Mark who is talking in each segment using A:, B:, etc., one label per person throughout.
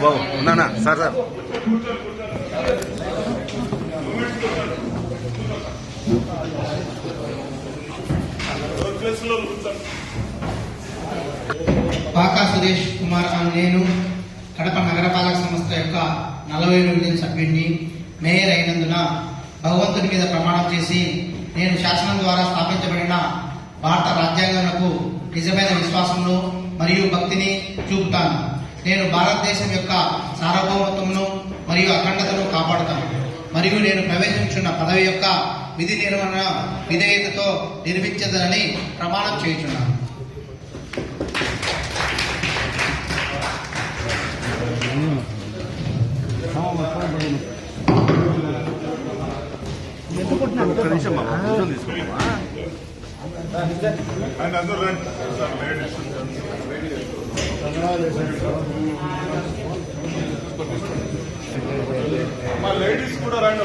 A: బాబు ఉన్నానా sir sir.
B: Paka Suresh Kumar అని నేను కడప నగరపాలక సంస్థ యొక్క నలభై ఎనిమిది సభ్యుడిని మేయర్ అయినందున భగవంతుని మీద ప్రమాణం చేసి నేను శాసనం ద్వారా స్థాపించబడిన భారత రాజ్యాంగంకు నిజమైన విశ్వాసంలో మరియు భక్తిని చూపుతాను. నేను భారతదేశం యొక్క సార్వభౌమత్వమును మరియు అఖండతను కాపాడుతాను. మరియు నేను ప్రవేశించున్న పదవి యొక్క విధి నిర్వహణ విధేయతతో నిర్మించదనని ప్రమాణం చేయుచున్నాను.
A: ఒక్క
C: మా లేడీస్ కూడా రండి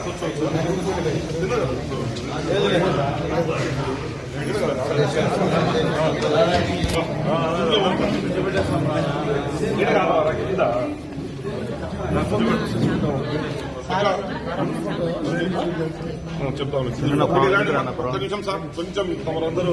C: కూర్చోవచ్చు చెప్తాను. నిమిషం సార్ కొంచెం తమరందరూ